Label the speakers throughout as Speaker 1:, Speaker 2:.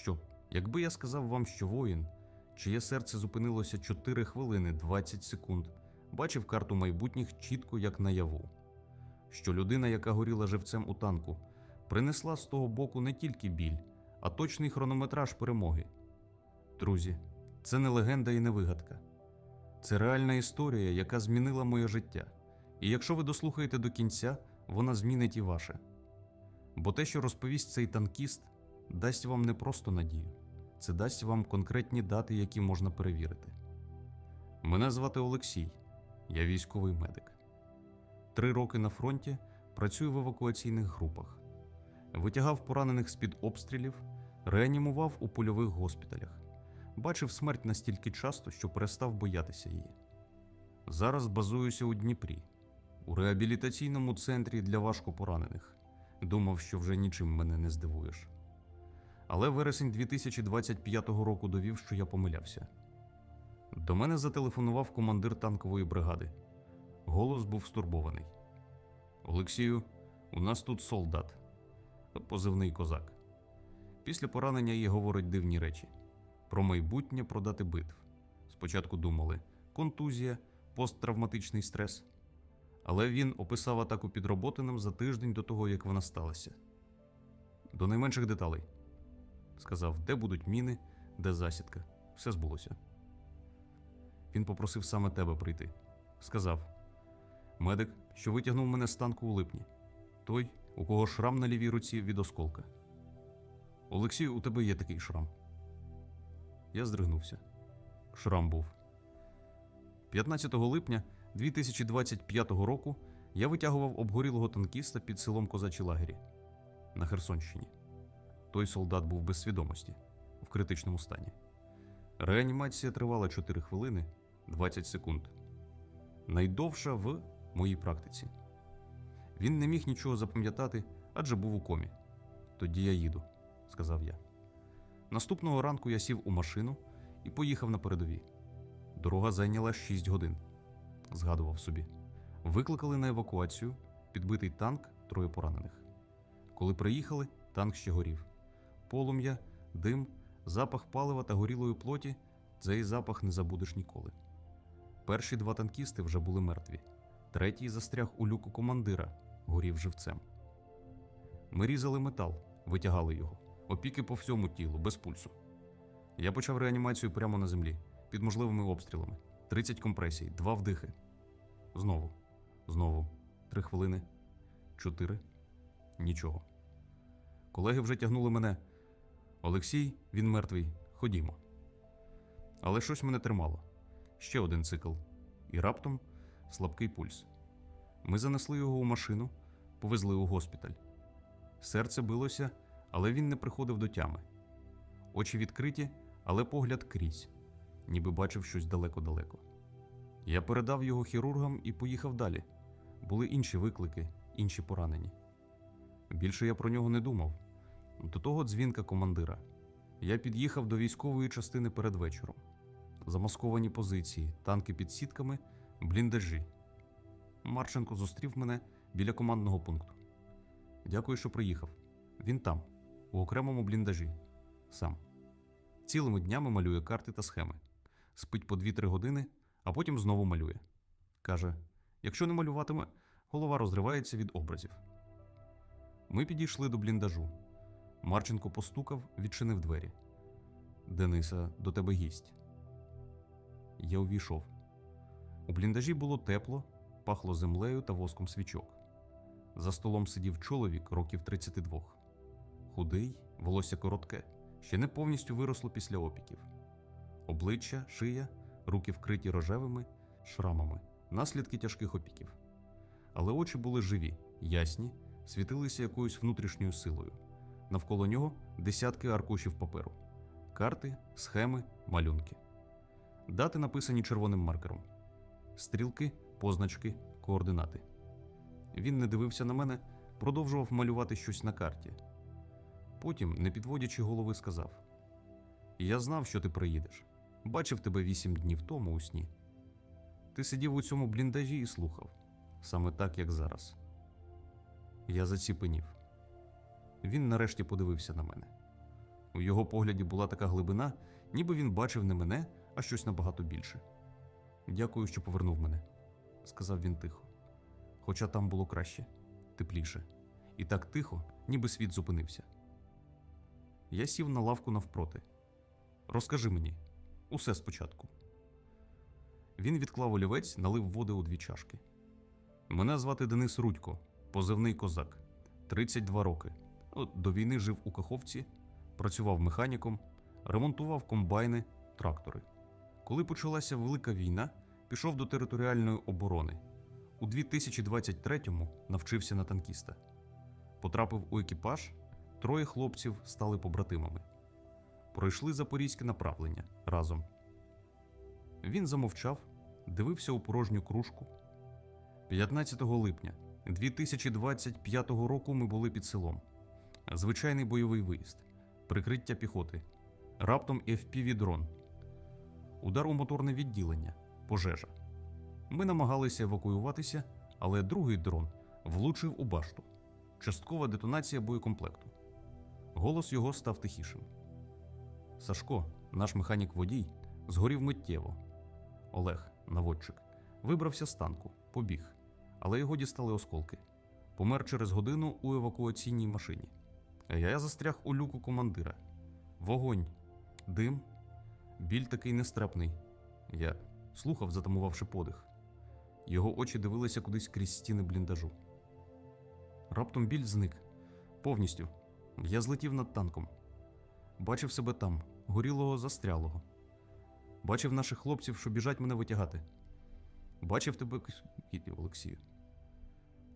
Speaker 1: Що, якби я сказав вам, що воїн, чиє серце зупинилося 4 хвилини 20 секунд, бачив карту майбутніх чітко як наяву, що людина, яка горіла живцем у танку, принесла з того боку не тільки біль, а точний хронометраж перемоги. Друзі, це не легенда і не вигадка. Це реальна історія, яка змінила моє життя. І якщо ви дослухаєте до кінця, вона змінить і ваше. Бо те, що розповість цей танкіст, дасть вам не просто надію, це дасть вам конкретні дати, які можна перевірити. Мене звати Олексій, я військовий медик. Три роки на фронті працюю в евакуаційних групах, витягав поранених з-під обстрілів, реанімував у польових госпіталях, бачив смерть настільки часто, що перестав боятися її. Зараз базуюся у Дніпрі, у реабілітаційному центрі для важкопоранених. Думав, що вже нічим мене не здивуєш. Але вересень 2025 року довів, що я помилявся. До мене зателефонував командир танкової бригади. Голос був стурбований. Олексію, у нас тут солдат, позивний козак. Після поранення їй говорить дивні речі про майбутнє продати битв. Спочатку думали контузія, посттравматичний стрес. Але він описав атаку під Роботином за тиждень до того, як вона сталася. До найменших деталей. Сказав, де будуть міни, де засідка. Все збулося. Він попросив саме тебе прийти. Сказав: Медик, що витягнув мене з танку у липні. Той, у кого шрам на лівій руці від осколка. Олексію, у тебе є такий шрам. Я здригнувся. Шрам був. 15 липня 2025 року я витягував обгорілого танкіста під селом Козачі лагері на Херсонщині. Той солдат був без свідомості в критичному стані. Реанімація тривала 4 хвилини 20 секунд. Найдовша в моїй практиці. Він не міг нічого запам'ятати, адже був у комі. Тоді я їду, сказав я. Наступного ранку я сів у машину і поїхав на передові. Дорога зайняла 6 годин, згадував собі. Викликали на евакуацію, підбитий танк, троє поранених. Коли приїхали, танк ще горів. Полум'я, дим, запах палива та горілої плоті цей запах не забудеш ніколи. Перші два танкісти вже були мертві, третій застряг у люку командира, горів живцем. Ми різали метал, витягали його, опіки по всьому тілу, без пульсу. Я почав реанімацію прямо на землі, під можливими обстрілами. 30 компресій, два вдихи. Знову, знову, три хвилини, чотири. Нічого. Колеги вже тягнули мене. Олексій, він мертвий, ходімо. Але щось мене тримало. Ще один цикл. І раптом слабкий пульс. Ми занесли його у машину, повезли у госпіталь. Серце билося, але він не приходив до тями. Очі відкриті, але погляд крізь, ніби бачив щось далеко-далеко. Я передав його хірургам і поїхав далі. Були інші виклики, інші поранені. Більше я про нього не думав. До того дзвінка командира. Я під'їхав до військової частини перед вечором. Замасковані позиції, танки під сітками, бліндажі. Марченко зустрів мене біля командного пункту. Дякую, що приїхав. Він там, у окремому бліндажі. Сам. Цілими днями малює карти та схеми. Спить по 2-3 години, а потім знову малює. Каже: якщо не малюватиме, голова розривається від образів. Ми підійшли до бліндажу. Марченко постукав, відчинив двері. Дениса, до тебе гість. Я увійшов. У бліндажі було тепло, пахло землею та воском свічок. За столом сидів чоловік років 32. Худий, волосся коротке, ще не повністю виросло після опіків. Обличчя, шия, руки вкриті рожевими шрамами, наслідки тяжких опіків. Але очі були живі, ясні, світилися якоюсь внутрішньою силою. Навколо нього десятки аркушів паперу, карти, схеми, малюнки. Дати написані червоним маркером, стрілки, позначки, координати. Він не дивився на мене, продовжував малювати щось на карті. Потім, не підводячи голови, сказав: Я знав, що ти приїдеш. Бачив тебе вісім днів тому у сні. Ти сидів у цьому бліндажі і слухав, саме так, як зараз. Я заціпенів. Він нарешті подивився на мене. У його погляді була така глибина, ніби він бачив не мене, а щось набагато більше. Дякую, що повернув мене, сказав він тихо. Хоча там було краще, тепліше, і так тихо, ніби світ зупинився. Я сів на лавку навпроти. Розкажи мені, усе спочатку. Він відклав олівець, налив води у дві чашки. Мене звати Денис Рудько, позивний козак, 32 роки. До війни жив у Каховці, працював механіком, ремонтував комбайни, трактори. Коли почалася Велика війна, пішов до територіальної оборони. У 2023-му навчився на танкіста. Потрапив у екіпаж, троє хлопців стали побратимами. Пройшли запорізьке направлення разом. Він замовчав, дивився у порожню кружку. 15 липня 2025 року ми були під селом. Звичайний бойовий виїзд, прикриття піхоти, раптом fpv дрон, удар у моторне відділення, пожежа. Ми намагалися евакуюватися, але другий дрон влучив у башту. Часткова детонація боєкомплекту. Голос його став тихішим. Сашко, наш механік водій, згорів миттєво. Олег, наводчик, вибрався з танку, побіг, але його дістали осколки. Помер через годину у евакуаційній машині. Я застряг у люку командира. Вогонь, дим, біль такий нестрепний. Я слухав, затамувавши подих. Його очі дивилися кудись крізь стіни бліндажу. Раптом біль зник. Повністю. Я злетів над танком. Бачив себе там, горілого застрялого. Бачив наших хлопців, що біжать мене витягати. Бачив тебе, Олексію.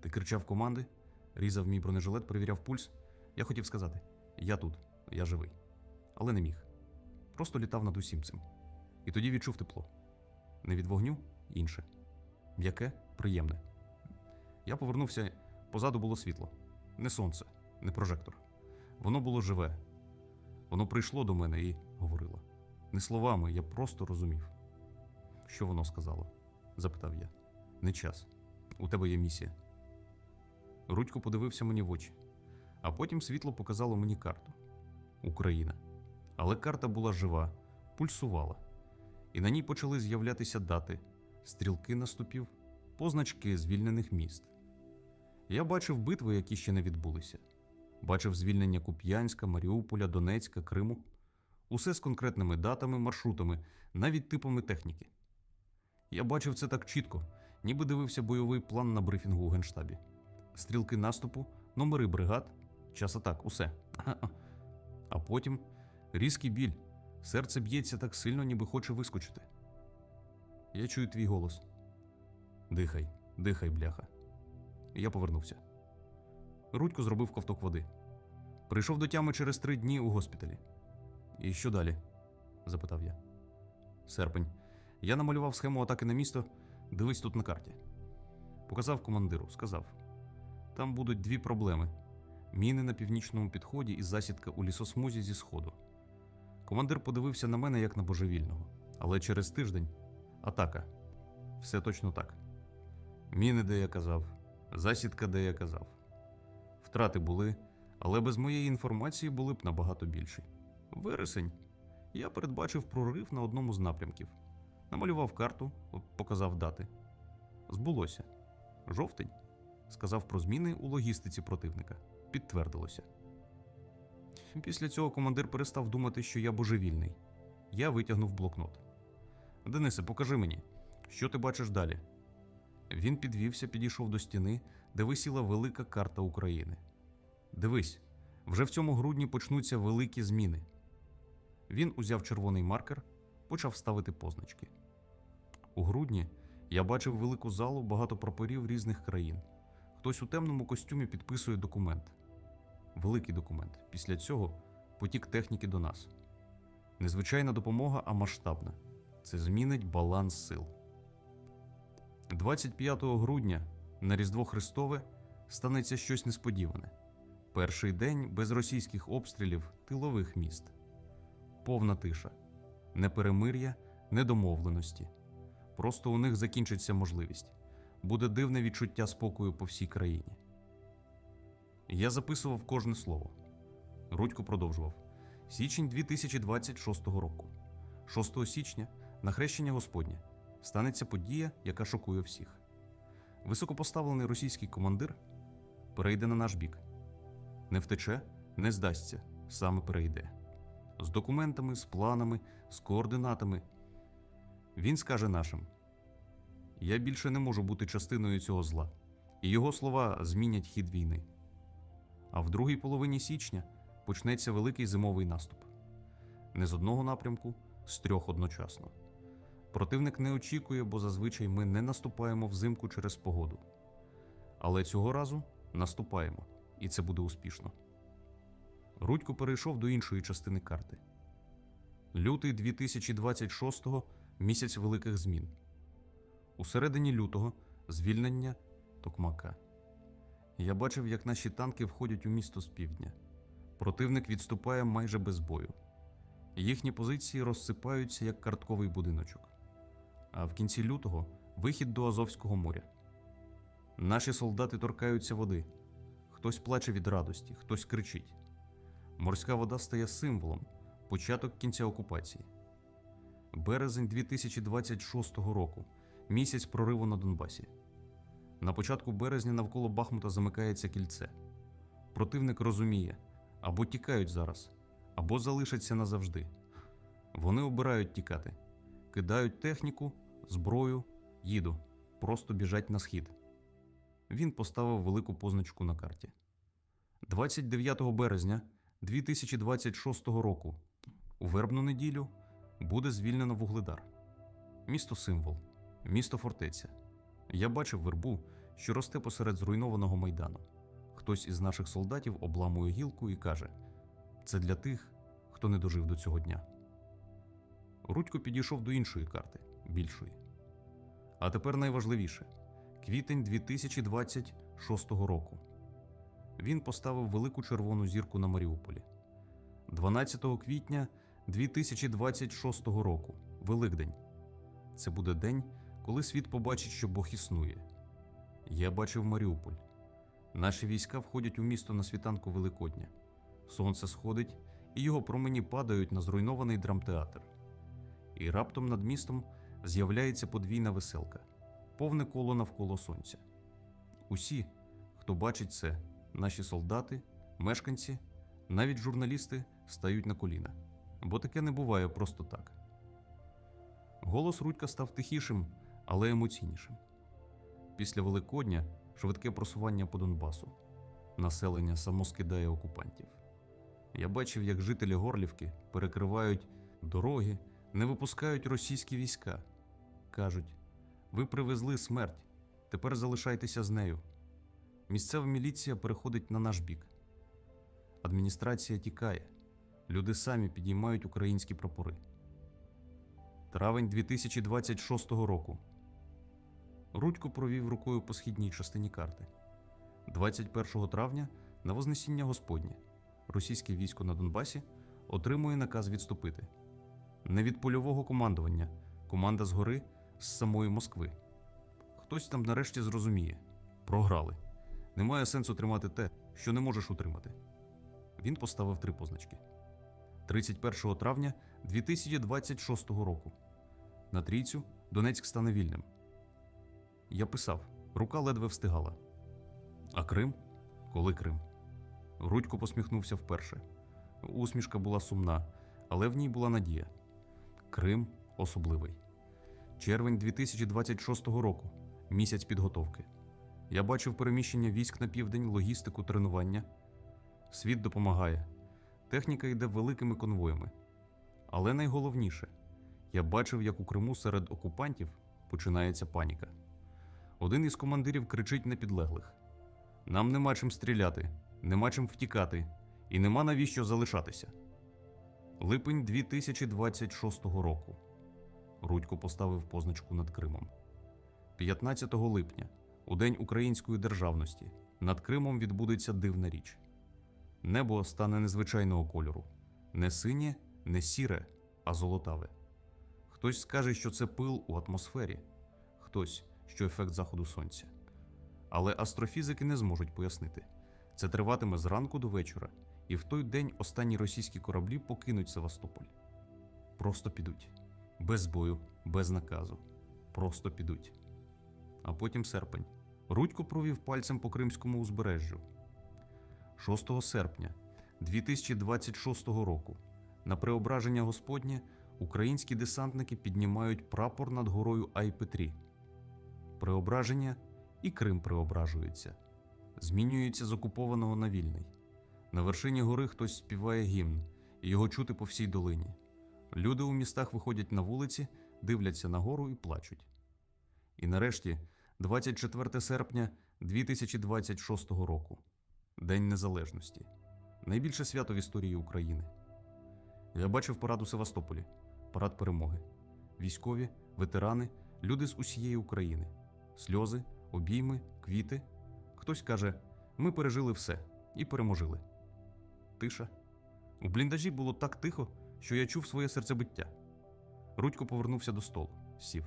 Speaker 1: Ти кричав команди, різав мій бронежилет, перевіряв пульс. Я хотів сказати: я тут, я живий. Але не міг. Просто літав над усім цим. І тоді відчув тепло. Не від вогню, інше. М'яке, приємне. Я повернувся, позаду було світло. Не сонце, не прожектор. Воно було живе. Воно прийшло до мене і говорило. Не словами, я просто розумів. Що воно сказало? запитав я. Не час. У тебе є місія. Рудько подивився мені в очі, а потім світло показало мені карту Україна. Але карта була жива, пульсувала, і на ній почали з'являтися дати, стрілки наступів, позначки звільнених міст. Я бачив битви, які ще не відбулися. Бачив звільнення Куп'янська, Маріуполя, Донецька, Криму. Усе з конкретними датами, маршрутами, навіть типами техніки. Я бачив це так чітко, ніби дивився бойовий план на брифінгу у генштабі. Стрілки наступу, номери бригад, час атак, усе. А потім різкий біль. Серце б'ється так сильно, ніби хоче вискочити. Я чую твій голос. Дихай, дихай, бляха. Я повернувся. Рудько зробив ковток води. Прийшов до тями через три дні у госпіталі. І що далі? запитав я. Серпень. Я намалював схему атаки на місто. Дивись тут на карті. Показав командиру, сказав: там будуть дві проблеми: міни на північному підході і засідка у лісосмузі зі сходу. Командир подивився на мене як на божевільного, але через тиждень атака. Все точно так. Міни, де я казав, засідка, де я казав. Втрати були, але без моєї інформації були б набагато більші. Вересень. Я передбачив прорив на одному з напрямків. Намалював карту, показав дати. Збулося. Жовтень. Сказав про зміни у логістиці противника. Підтвердилося. Після цього командир перестав думати, що я божевільний. Я витягнув блокнот. Денисе, покажи мені, що ти бачиш далі. Він підвівся, підійшов до стіни, де висіла велика карта України. Дивись, вже в цьому грудні почнуться великі зміни. Він узяв червоний маркер, почав ставити позначки. У грудні я бачив велику залу багато прапорів різних країн. Хтось у темному костюмі підписує документ. Великий документ. Після цього потік техніки до нас. Незвичайна допомога, а масштабна. Це змінить баланс сил. 25 грудня на Різдво Христове станеться щось несподіване. Перший день без російських обстрілів тилових міст. Повна тиша, не перемир'я, не домовленості. Просто у них закінчиться можливість. Буде дивне відчуття спокою по всій країні. Я записував кожне слово. Рудько продовжував: Січень 2026 року. 6 січня на хрещення Господнє станеться подія, яка шокує всіх. Високопоставлений російський командир перейде на наш бік. Не втече, не здасться, саме перейде. З документами, з планами, з координатами. Він скаже нашим: Я більше не можу бути частиною цього зла, і його слова змінять хід війни. А в другій половині січня почнеться великий зимовий наступ. Не з одного напрямку, з трьох одночасно. Противник не очікує, бо зазвичай ми не наступаємо взимку через погоду. Але цього разу наступаємо, і це буде успішно. Рудько перейшов до іншої частини карти. Лютий 2026-го місяць великих змін. У середині лютого звільнення Токмака. Я бачив, як наші танки входять у місто з півдня. Противник відступає майже без бою. Їхні позиції розсипаються як картковий будиночок. А в кінці лютого вихід до Азовського моря. Наші солдати торкаються води. Хтось плаче від радості, хтось кричить. Морська вода стає символом, початок кінця окупації. Березень 2026 року місяць прориву на Донбасі. На початку березня навколо Бахмута замикається кільце. Противник розуміє, або тікають зараз, або залишаться назавжди. Вони обирають тікати, кидають техніку, зброю, їду, просто біжать на схід. Він поставив велику позначку на карті. 29 березня 2026 року у вербну неділю буде звільнено Вугледар. Місто символ, місто фортеця. Я бачив вербу, що росте посеред зруйнованого майдану. Хтось із наших солдатів обламує гілку і каже: це для тих, хто не дожив до цього дня. Рудько підійшов до іншої карти, більшої. А тепер найважливіше квітень 2026 року. Він поставив велику червону зірку на Маріуполі. 12 квітня 2026 року Великдень. Це буде день, коли світ побачить, що Бог існує. Я бачив Маріуполь. Наші війська входять у місто на світанку Великодня. Сонце сходить, і його промені падають на зруйнований драмтеатр. І раптом над містом з'являється подвійна веселка, повне коло навколо сонця. Усі, хто бачить це, наші солдати, мешканці, навіть журналісти стають на коліна, бо таке не буває просто так. Голос Рудька став тихішим, але емоційнішим. Після Великодня швидке просування по Донбасу. Населення само скидає окупантів. Я бачив, як жителі Горлівки перекривають дороги, не випускають російські війська. Кажуть: ви привезли смерть, тепер залишайтеся з нею. Місцева міліція переходить на наш бік. Адміністрація тікає. Люди самі підіймають українські прапори. Травень 2026 року. Рудько провів рукою по східній частині карти. 21 травня на Вознесіння Господнє російське військо на Донбасі отримує наказ відступити. Не від польового командування, команда згори з самої Москви. Хтось там нарешті зрозуміє програли. Немає сенсу тримати те, що не можеш утримати. Він поставив три позначки. 31 травня 2026 року. На трійцю Донецьк стане вільним. Я писав, рука ледве встигала. А Крим? Коли Крим? Рудько посміхнувся вперше. Усмішка була сумна, але в ній була надія. Крим особливий. Червень 2026 року місяць підготовки. Я бачив переміщення військ на південь, логістику, тренування. Світ допомагає. Техніка йде великими конвоями. Але найголовніше, я бачив, як у Криму серед окупантів починається паніка. Один із командирів кричить на підлеглих: Нам нема чим стріляти, нема чим втікати, і нема навіщо залишатися. Липень 2026 року. Рудько поставив позначку над Кримом. 15 липня, у День української державності, над Кримом відбудеться дивна річ. Небо стане незвичайного кольору, не синє, не сіре, а золотаве. Хтось скаже, що це пил у атмосфері, хтось, що ефект заходу сонця. Але астрофізики не зможуть пояснити. Це триватиме зранку до вечора і в той день останні російські кораблі покинуть Севастополь. Просто підуть. Без бою, без наказу. Просто підуть. А потім серпень. Рудько провів пальцем по Кримському узбережжю. 6 серпня 2026 року на преображення Господнє українські десантники піднімають прапор над горою Айпетрі. Преображення і Крим преображується. Змінюється з окупованого на вільний. На вершині гори хтось співає гімн, і його чути по всій долині. Люди у містах виходять на вулиці, дивляться на гору і плачуть. І нарешті, 24 серпня 2026 року, День Незалежності. Найбільше свято в історії України. Я бачив парад у Севастополі, парад перемоги. Військові, ветерани, люди з усієї України, сльози, обійми, квіти. Хтось каже: ми пережили все і переможили. Тиша. У бліндажі було так тихо, що я чув своє серцебиття. Рудько повернувся до столу, сів.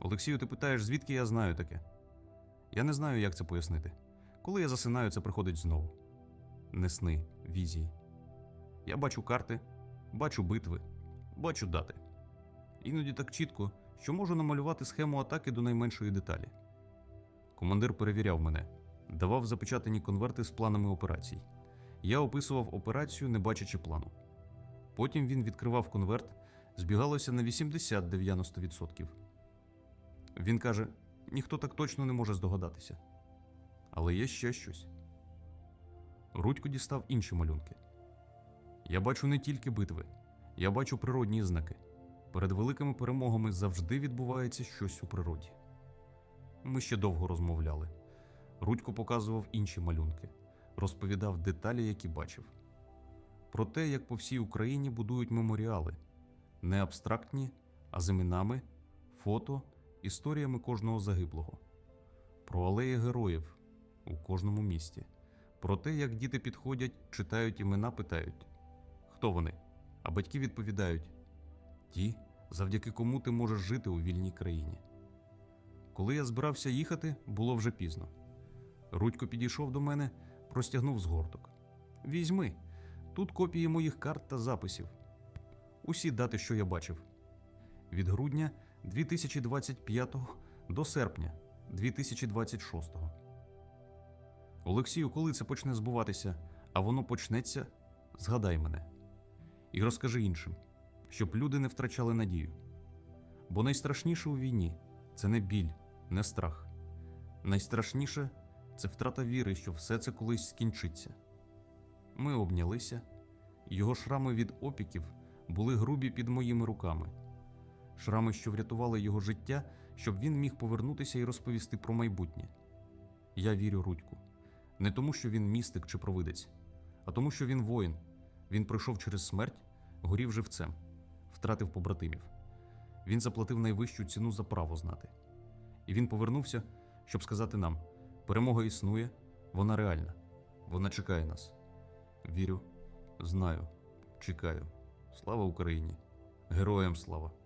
Speaker 1: Олексію, ти питаєш, звідки я знаю таке? Я не знаю, як це пояснити. Коли я засинаю, це приходить знову. Не сни, візії. Я бачу карти, бачу битви, бачу дати. Іноді так чітко, що можу намалювати схему атаки до найменшої деталі. Командир перевіряв мене, давав запечатані конверти з планами операцій. Я описував операцію, не бачачи плану. Потім він відкривав конверт, збігалося на 80-90%. Він каже: ніхто так точно не може здогадатися. Але є ще щось. Рудько дістав інші малюнки. Я бачу не тільки битви, я бачу природні знаки. Перед великими перемогами завжди відбувається щось у природі. Ми ще довго розмовляли. Рудько показував інші малюнки, розповідав деталі, які бачив. Про те, як по всій Україні будують меморіали, не абстрактні, а з іменами, фото, історіями кожного загиблого, про алеї героїв у кожному місті, про те, як діти підходять, читають імена, питають, хто вони? А батьки відповідають: ті, завдяки кому ти можеш жити у вільній країні. Коли я збирався їхати, було вже пізно. Рудько підійшов до мене, простягнув згорток. Візьми, тут копії моїх карт та записів. Усі дати, що я бачив. Від грудня 2025 до серпня 2026. Олексію, коли це почне збуватися, а воно почнеться, згадай мене. І розкажи іншим, щоб люди не втрачали надію. Бо найстрашніше у війні це не біль, не страх. Найстрашніше це втрата віри, що все це колись скінчиться. Ми обнялися, його шрами від опіків були грубі під моїми руками, шрами, що врятували його життя, щоб він міг повернутися і розповісти про майбутнє. Я вірю Рудьку, не тому, що він містик чи провидець, а тому, що він воїн. Він пройшов через смерть, горів живцем, втратив побратимів. Він заплатив найвищу ціну за право знати. І він повернувся, щоб сказати нам: перемога існує, вона реальна, вона чекає нас. Вірю, знаю, чекаю. Слава Україні! Героям слава!